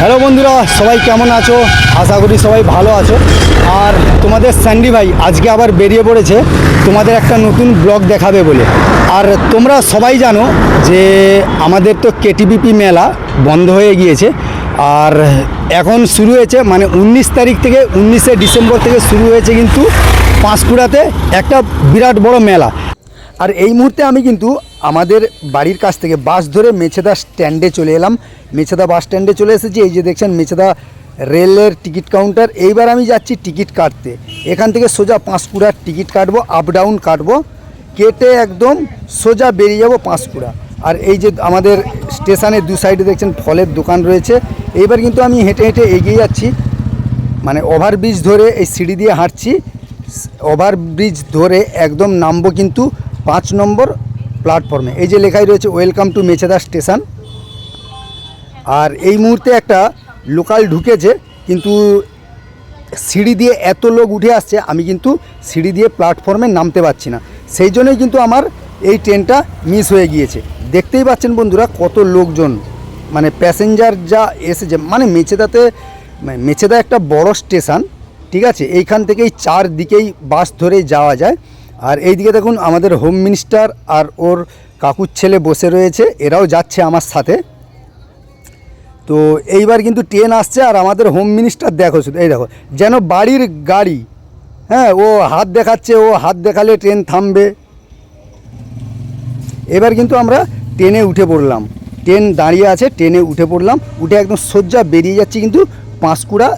Hello বন্ধুরা, সবাই কেমন আছো? আশা করি সবাই ভালো আছো। আর তোমাদের স্যান্ডি ভাই আজকে আবার বেরিয়ে পড়েছে। তোমাদের একটা নতুন ব্লগ দেখাবে বলে। আর তোমরা সবাই জানো যে আমাদের তো কেটিবিপি মেলা বন্ধ হয়ে গিয়েছে। আর এখন শুরু হয়েছে মানে উনিশ তারিখ থেকে উনিশে ডিসেম্বর থেকে শুরু হয়েছে কিন্তু পাঁশকুড়াতে একটা বিরাট বড় মেলা। আর এই মুহূর্তে আমি কিন্তু আমাদের বাড়ির কাছ থেকে বাস ধরে মেছেদা স্ট্যান্ডে চলে এলাম। মেছেদা বাস স্ট্যান্ডে চলে এসেছি। এই যে দেখছেন মেছেদা রেলের টিকিট কাউন্টার। এইবার আমি যাচ্ছি টিকিট কাটতে। এখান থেকে সোজা পাঁশকুড়ার টিকিট কাটবো আপ ডাউন কাটবো। কেটে একদম সোজা বেরিয়ে যাব পাঁশকুড়া। আর এই যে আমাদের স্টেশনের দু সাইডে দেখছেন ফলের দোকান রয়েছে। এইবার কিন্তু আমি হেঁটে হেঁটে এগিয়ে যাচ্ছি। মানে ওভারব্রিজ ধরে এই সিঁড়ি দিয়ে হাঁটছি। ওভারব্রিজ ধরে একদম নামবো কিন্তু পাঁচ নম্বর প্ল্যাটফর্মে এই যে লেখাই রয়েছে ওয়েলকাম টু মেছেদা স্টেশন আর এই মুহূর্তে একটা লোকাল ঢুকেছে, কিন্তু সিঁড়ি দিয়ে এত লোক উঠে আসছে, আমি কিন্তু সিঁড়ি দিয়ে প্ল্যাটফর্মে নামতে পারছি না। সেই জন্যই কিন্তু আমার এই ট্রেনটা মিস হয়ে গিয়েছে। দেখতেই পাচ্ছেন বন্ধুরা কত লোকজন মানে প্যাসেঞ্জার যা এসেছে মানে মেছেদাতে মানে মেছেদা একটা বড় স্টেশন ঠিক আছে? এইখান থেকেই চার দিকেই বাস ধরেই যাওয়া যায়। আর এইদিকে দেখুন আমাদের হোম মিনিস্টার আর ওর কাকুর ছেলে বসে রয়েছে, এরাও যাচ্ছে আমার সাথে। তো এইবার কিন্তু ট্রেন আসছে আর আমাদের হোম মিনিস্টার দেখো শুধু, এই দেখো, যেন বাড়ির গাড়ি হ্যাঁ ও হাত দেখাচ্ছে, ও হাত দেখালে ট্রেন থামবে। এবার কিন্তু আমরা ট্রেনে উঠে পড়লাম। ট্রেন দাঁড়িয়ে আছে, ট্রেনে উঠে পড়লাম, উঠে একদম সোজা বেরিয়ে যাচ্ছি কিন্তু পাঁশকুড়া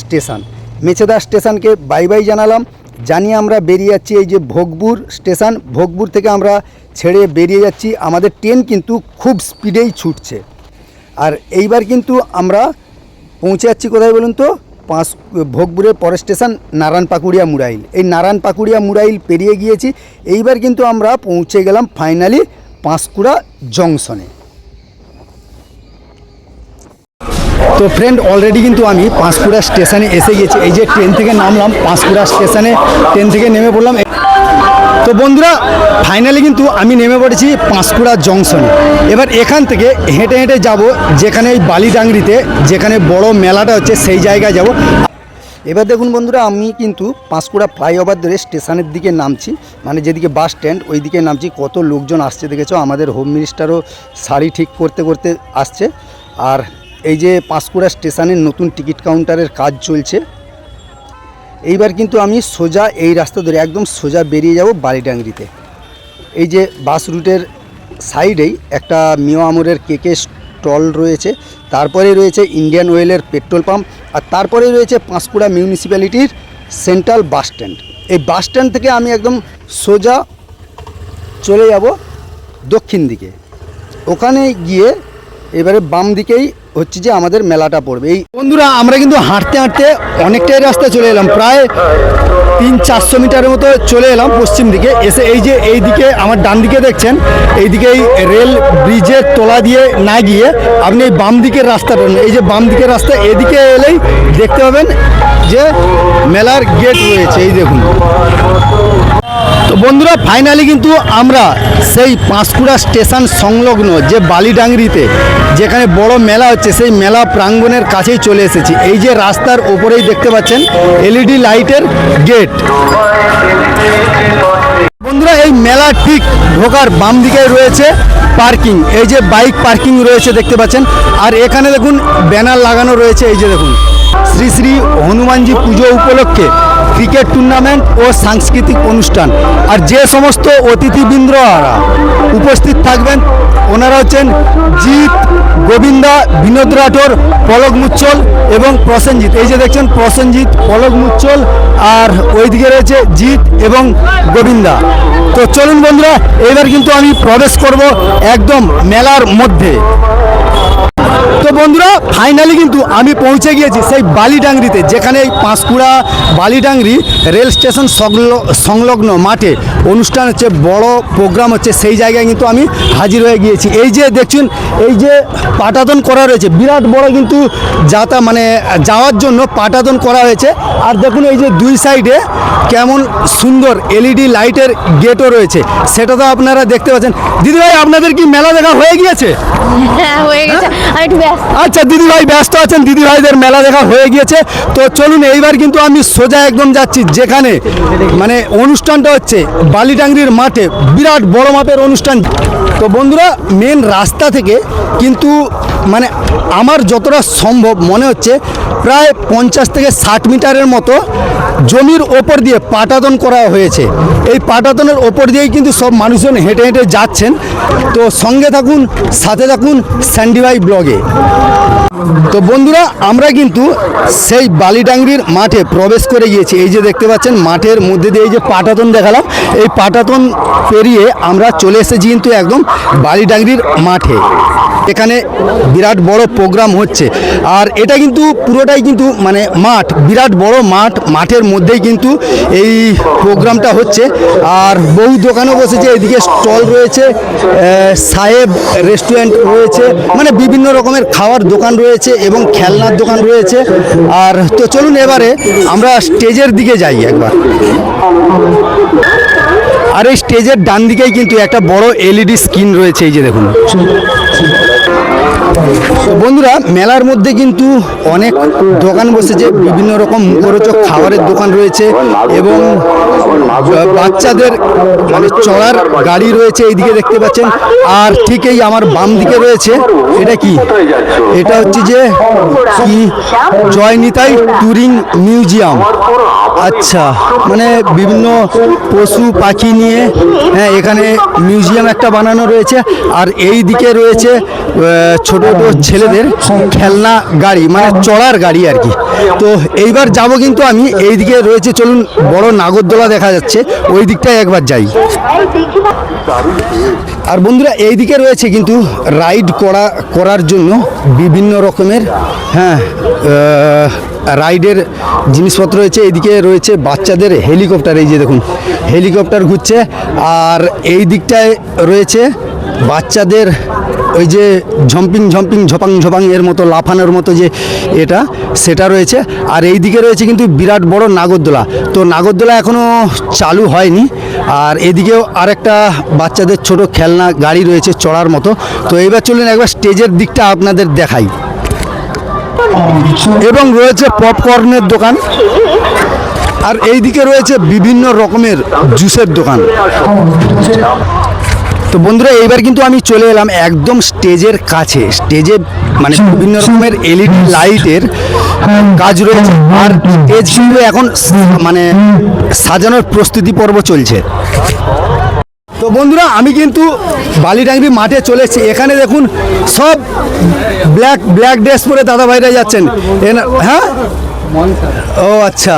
স্টেশন। মেছেদা স্টেশনকে বাই বাই জানালাম। জানিয়ে আমরা বেরিয়ে যাচ্ছি এই যে ভোগপুর স্টেশন। ভোগপুর থেকে আমরা ছেড়ে বেরিয়ে যাচ্ছি। আমাদের ট্রেন কিন্তু খুব স্পিডেই ছুটছে। আর এইবার কিন্তু আমরা পৌঁছে যাচ্ছি কোথায় বলুন তো? পাঁচ, ভোগপুরের পরের স্টেশন, নারায়ণ পাকুড়িয়া মুরাইল। এই নারায়ণ পাকুড়িয়া মুরাইল পেরিয়ে গিয়েছি। এইবার কিন্তু আমরা পৌঁছে গেলাম ফাইনালি পাঁশকুড়া জংশনে তো ফ্রেন্ড অলরেডি কিন্তু আমি পাঁশকুড়া স্টেশনে এসে গেছি। এই যে ট্রেন থেকে নামলাম পাঁশকুড়া স্টেশনে ট্রেন থেকে নেমে পড়লাম। তো বন্ধুরা ফাইনালি কিন্তু আমি নেমে পড়েছি পাঁশকুড়া জংশনে এবার এখান থেকে হেঁটে হেঁটে যাব যেখানে এই বালিডাংরিতে, যেখানে বড় মেলাটা হচ্ছে, সেই জায়গায় যাব। এবার দেখুন বন্ধুরা, আমি কিন্তু পাঁশকুড়া ফ্লাইওভার ধরে স্টেশনের দিকে নামছি। মানে যেদিকে বাস স্ট্যান্ড ওই দিকে নামছি। কত লোকজন আসছে, দেখেছ? আমাদের হোম মিনিস্টারও শাড়ি ঠিক করতে করতে আসছে। আর এই যে পাঁশকুড়া স্টেশনের নতুন টিকিট কাউন্টারের কাজ চলছে, এইবার কিন্তু আমি সোজা এই রাস্তা ধরে, একদম সোজা বেরিয়ে যাব বালিডাংরিতে। এই যে বাস রুটের সাইডেই একটা মিও আমরের কেকে স্টল রয়েছে, তারপরে রয়েছে ইন্ডিয়ান অয়েলের পেট্রোল পাম্প, আর তারপরে রয়েছে পাঁশকুড়া মিউনিসিপ্যালিটির সেন্ট্রাল বাস স্ট্যান্ড। এই বাস স্ট্যান্ড থেকে আমি একদম সোজা চলে যাব দক্ষিণ দিকে। ওখানে গিয়ে এবারে বাম দিকেই হচ্ছে যে আমাদের মেলাটা পড়বে। এই বন্ধুরা, আমরা কিন্তু হাঁটতে হাঁটতে অনেকটাই রাস্তা চলে এলাম। প্রায় তিন চারশো মিটারের মতো চলে এলাম পশ্চিম দিকে। এসে এই যে এই দিকে আমার ডান দিকে দেখছেন এইদিকে এই রেল ব্রিজের তলা দিয়ে না গিয়ে আপনি এই বাম দিকের রাস্তাটা এই যে বাম দিকের রাস্তা, এদিকে এলেই দেখতে পাবেন যে মেলার গেট রয়েছে। এই দেখুন। তো বন্ধুরা ফাইনালি কিন্তু আমরা সেই পাঁশকুড়া স্টেশন সংলগ্ন যে বালিডাংরিতে যেখানে বড় মেলা হচ্ছে, সেই মেলা প্রাঙ্গণের কাছেই চলে এসেছি। এই যে রাস্তার ওপরেই দেখতে পাচ্ছেন এলইডি লাইটের গেট। বন্ধুরা, এই মেলা ঠিক ঢোকার বাম দিকে রয়েছে পার্কিং। এই যে বাইক পার্কিং রয়েছে দেখতে পাচ্ছেন। আর এখানে দেখুন, ব্যানার লাগানো রয়েছে, এই যে দেখুন। শ্রী শ্রী হনুমানজি পুজো উপলক্ষে ক্রিকেট টুর্নামেন্ট ও সাংস্কৃতিক অনুষ্ঠান। আর যে সমস্ত অতিথিবৃন্দরা উপস্থিত থাকবেন, ওনারা হচ্ছেন জিৎ, গোবিন্দা, বিনোদ রাঠোর, পলক মুচ্চল এবং প্রসেনজিৎ। এই যে দেখছেন প্রসেনজিৎ, পলক মুচ্চল আর ওইদিকে রয়েছে জিৎ এবং গোবিন্দা। তো চলুন বন্ধুরা এবার কিন্তু আমি প্রবেশ করব একদম মেলার মধ্যে। বন্ধুরা ফাইনালি কিন্তু আমি পৌঁছে গিয়েছি সেই বালিডাংরিতে, যেখানে এই পাঁশকুড়া বালিডাংরি রেল স্টেশন সংল- সংলগ্ন মাঠে অনুষ্ঠান হচ্ছে, বড় প্রোগ্রাম হচ্ছে, সেই জায়গায় কিন্তু আমি হাজির হয়ে গিয়েছি। এই যে দেখছেন, এই যে পাটাতন করা রয়েছে, বিরাট বড় কিন্তু যাতা মানে যাওয়ার জন্য পাটাতন করা হয়েছে। আর দেখুন এই যে দুই সাইডে কেমন সুন্দর এলইডি লাইটের গেটও রয়েছে। সেটা তো আপনারা দেখতে পাচ্ছেন। দিদিভাই, আপনাদের কি মেলা দেখা হয়ে গিয়েছে? হ্যাঁ হয়ে গেছে। একটু ব্যস্ত আচ্ছা দিদিভাই ব্যস্ত আছেন, দিদিভাইদের মেলা দেখা হয়ে গিয়েছে। তো চলুন, এইবার কিন্তু আমি সোজা একদম যাচ্ছি, যেখানে মানে অনুষ্ঠানটা হচ্ছে বালিডাংরির মাঠে। বিরাট বড় মাপের অনুষ্ঠান। তো বন্ধুরা মেন রাস্তা থেকে কিন্তু মানে আমার যতটা সম্ভব মনে হচ্ছে প্রায় পঞ্চাশ থেকে ষাট মিটারের মতো জমির ওপর দিয়ে পাটাতন করা হয়েছে। এই পাটাতনের ওপর দিয়েই কিন্তু সব মানুষজন হেঁটে হেঁটে যাচ্ছেন। তো সঙ্গে থাকুন, সাথে থাকুন স্যান্ডিভাই ব্লগে। তো বন্ধুরা, আমরা কিন্তু সেই বালিডাঙ্গির মাঠে প্রবেশ করে গিয়েছি। এই যে দেখতে পাচ্ছেন, মাঠের মধ্যে দিয়ে এই যে পাটাতন দেখালাম, এই পাটাতন পেরিয়ে আমরা চলে এসেছি কিন্তু একদম বালিডাঙ্গির মাঠে। এখানে বিরাট বড় প্রোগ্রাম হচ্ছে। আর এটা কিন্তু পুরোটাই কিন্তু মানে মাঠ, বিরাট বড় মাঠ, মাঠের মধ্যেই কিন্তু এই প্রোগ্রামটা হচ্ছে। আর বহু দোকানও বসেছে, এদিকে স্টল রয়েছে সাহেব রেস্টুরেন্ট রয়েছে মানে বিভিন্ন রকমের খাওয়ার দোকান রয়েছে এবং খেলনার দোকান রয়েছে। আর তো চলুন এবারে আমরা স্টেজের দিকে যাই একবার। আর এই স্টেজের ডান দিকেই কিন্তু একটা বড় এলইডি স্ক্রিন রয়েছে, এই যে দেখুন। বন্ধুরা, মেলার মধ্যে কিন্তু অনেক দোকান বসেছে, বিভিন্ন রকম মুখরোচক খাবারের দোকান রয়েছে এবং বাচ্চাদের মানে চড়ার গাড়ি রয়েছে এইদিকে দেখতে পাচ্ছেন। আর ঠিক এই আমার বাম দিকে রয়েছে, এটা কি? এটা হচ্ছে যে কি? Joynitai touring museum. আচ্ছা মানে বিভিন্ন পশু, পাখি নিয়ে হ্যাঁ এখানে মিউজিয়াম একটা বানানো রয়েছে। আর এই দিকে রয়েছে ছোট ছোট ছেলেদের খেলনা গাড়ি মানে চড়ার গাড়ি আর কি। তো এইবার যাব কিন্তু আমি এই দিকে রয়েছে চলুন বড় নাগরদোলা দেখা যাচ্ছে ওই দিকটায় একবার যাই। আর বন্ধুরা এই দিকে রয়েছে কিন্তু রাইড করা করার জন্য বিভিন্ন রকমের হ্যাঁ রাইডের জিনিসপত্র রয়েছে। এইদিকে রয়েছে বাচ্চাদের হেলিকপ্টার এই যে দেখুন হেলিকপ্টার ঘুরছে। আর এই দিকটায় রয়েছে বাচ্চাদের ওই যে ঝম্পিং ঝম্পিং, ঝপাং ঝপাং এর মতো, লাফানোর মতো যে এটা, সেটা রয়েছে। আর এই দিকে রয়েছে কিন্তু বিরাট বড় নাগরদোলা। তো নাগরদোলা এখনও চালু হয়নি। আর এদিকেও আরেকটা বাচ্চাদের ছোট খেলনা, গাড়ি রয়েছে চড়ার মতো। তো এবার চলুন একবার স্টেজের দিকটা আপনাদের দেখাই। এবং রয়েছে পপকর্নের দোকান। আর এই দিকে রয়েছে বিভিন্ন রকমের জুসের দোকান। তো বন্ধুরা, এইবার কিন্তু আমি চলে এলাম একদম স্টেজের কাছে। স্টেজে মানে বিভিন্ন রকমের এলইডি লাইটের কাজ রয়েছে। আর স্টেজ কিন্তু এখন মানে সাজানোর প্রস্তুতি পর্ব চলছে। তো বন্ধুরা, আমি কিন্তু বালিডাঙ্গি মাঠে চলে এসেছি। এখানে দেখুন, সব ব্ল্যাক ব্ল্যাক ড্রেস পরে দাদা ভাইরা যাচ্ছেন হ্যাঁ? ও আচ্ছা।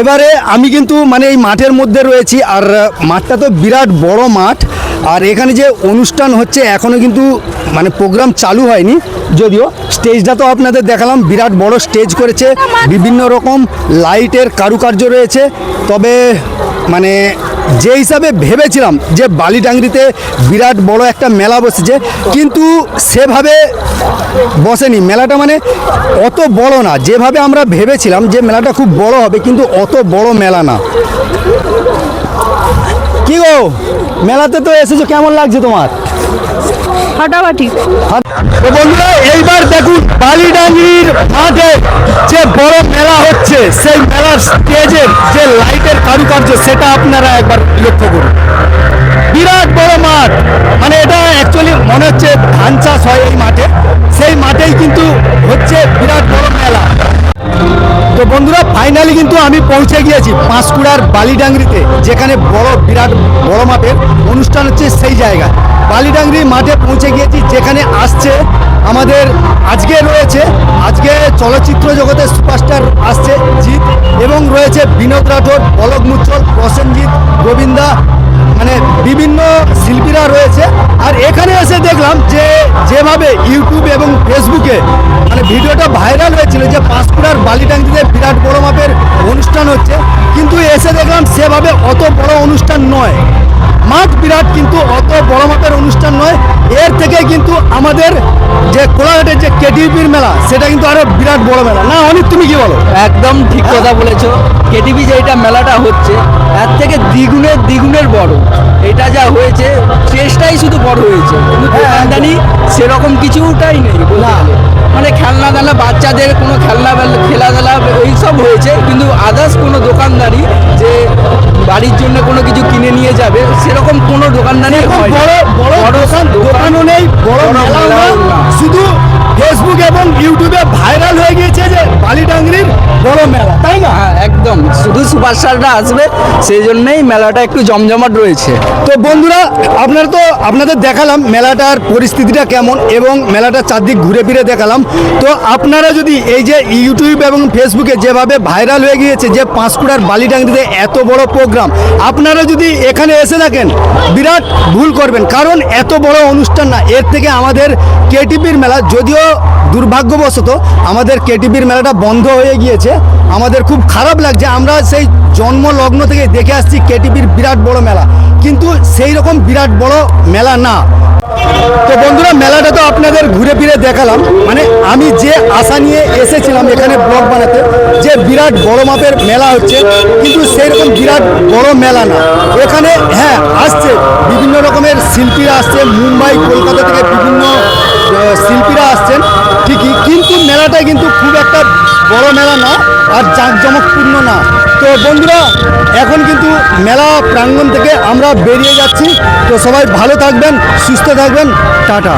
এবারে আমি কিন্তু মানে এই মাঠের মধ্যে রয়েছি। আর মাঠটা তো বিরাট বড় মাঠ। আর এখানে যে অনুষ্ঠান হচ্ছে এখনও কিন্তু মানে প্রোগ্রাম চালু হয়নি। যদিও স্টেজটা তো আপনাদের দেখালাম, বিরাট বড় স্টেজ করেছে। বিভিন্ন রকম লাইটের কারুকার্য রয়েছে। তবে মানে যে হিসাবে ভেবেছিলাম যে বালিডাংরিতে বিরাট বড় একটা মেলা বসেছে, কিন্তু সেভাবে বসেনি। মেলাটা মানে অত বড় না, যেভাবে আমরা ভেবেছিলাম যে মেলাটা খুব বড় হবে, কিন্তু অত বড় মেলা না। কি গো? মেলাতে তো এসেছ কেমন লাগছে তোমার? ফাটাফাটি। তো বন্ধুরা এইবার দেখুন বালিডাঙ্গির মাঠে যে বড় মেলা হচ্ছে সেই মেলার স্টেজের যে লাইটের কারুকার্য সেটা আপনারা একবার লক্ষ্য করুন। বিরাট বড় মাঠ। মানে এটা অ্যাকচুয়ালি মনে হচ্ছে ধান চাষ হয় এই মাঠে। সেই মাঠেই কিন্তু হচ্ছে বিরাট বড় মেলা। তো বন্ধুরা ফাইনালি কিন্তু আমি পৌঁছে গিয়েছি পাঁশকুড়ার বালিডাংরিতে, যেখানে বড় বিরাট বড় মাপের অনুষ্ঠান হচ্ছে সেই জায়গায়। বালিডাংরি মাঠে পৌঁছে গিয়েছি, যেখানে আসছে আমাদের আজকে রয়েছে, আজকে চলচ্চিত্র জগতের সুপারস্টার আসছে জিৎ এবং রয়েছে বিনোদ রাঠোর, পলক মুচ্ছল, প্রসেনজিৎ, গোবিন্দা মানে বিভিন্ন শিল্পীরা রয়েছে। আর এখানে এসে দেখলাম যে যেভাবে ইউটিউব এবং ফেসবুকে মানে ভিডিওটা ভাইরাল হয়েছিল যে পাঁশকুড়ার বালিটাঙ্গিতে বিরাট বড় মাপের অনুষ্ঠান হচ্ছে, কিন্তু এসে দেখলাম সেভাবে অত বড় অনুষ্ঠান নয়। মাঠ বিরাট কিন্তু অত বড় মাপের অনুষ্ঠান নয়। এর থেকে কিন্তু আমাদের যে কোলাঘাটের যে কেটিপির মেলা সেটা কিন্তু আরও বিরাট বড় মেলা। না অনেক তুমি কি বলো? একদম ঠিক কথা বলেছ। কেটিভি যে এটা মেলাটা হচ্ছে এর থেকে দ্বিগুণের দ্বিগুণের বড়। এটা যা হয়েছে চেষ্টাই শুধু বড় হয়েছে। কিন্তু হ্যাঁ, দোকানদানি সেরকম কিছুটাই নেই মানে খেলনা টেলনা বাচ্চাদের কোনো খেলনা খেলাধুলা এইসব হয়েছে কিন্তু বাড়ির জন্য কোনো কিছু কিনে নিয়ে যাবে সেরকম কোনো দোকানদারি এখন হয় বড় বড় দোকান দোকানও নেই বড়। শুধু ফেসবুক এবং ইউটিউবে ভাইরাল হয়ে গিয়েছে যে বালিডাঙ্গরির বড় মেলা তাই না? হ্যাঁ একদম। শুধু সুপারস্টাররা আসবে সেই জন্যই মেলাটা একটু জমজমাট রয়েছে। তো বন্ধুরা আপনারা তো আপনাদের দেখালাম মেলাটার পরিস্থিতিটা কেমন এবং মেলাটার চারদিক ঘুরে ফিরে দেখালাম। তো আপনারা যদি এই যে ইউটিউব এবং ফেসবুকে যেভাবে ভাইরাল হয়ে গিয়েছে যে পাঁশকুড়ার বালিডাঙ্গিতে এত বড় প্রোগ্রাম আপনারা যদি এখানে এসে থাকেন বিরাট ভুল করবেন। কারণ এত বড় অনুষ্ঠান না এর থেকে আমাদের কেটিপির মেলা যদিও দুর্ভাগ্যবশত আমাদের কেটিপির মেলাটা বন্ধ হয়ে গিয়েছে। আমাদের খুব খারাপ লাগছে। আমরা সেই জন্ম লগ্ন থেকে দেখে আসছি কেটিপির বিরাট বড় মেলা। কিন্তু সেই রকম বিরাট বড় মেলা না। তো বন্ধুরা, মেলাটা তো আপনাদের ঘুরে ফিরে দেখালাম। মানে আমি যে আশা নিয়ে এসেছিলাম এখানে ব্লগ বানাতে, যে বিরাট বড় মাপের মেলা হচ্ছে, কিন্তু সেই রকম বিরাট বড় মেলা না। এখানে হ্যাঁ আসছে। বিভিন্ন রকমের শিল্পীরা আসছে। মুম্বাই, কলকাতা থেকে বিভিন্ন শিল্পীরা আসছেন। ঠিকই, কিন্তু মেলাটা কিন্তু খুব একটা বড় মেলা না, আর জাঁকজমকপূর্ণ না। তো বন্ধুরা, এখন কিন্তু মেলা প্রাঙ্গণ থেকে আমরা বেরিয়ে যাচ্ছি। তো সবাই ভালো থাকবেন, সুস্থ থাকবেন। টাটা।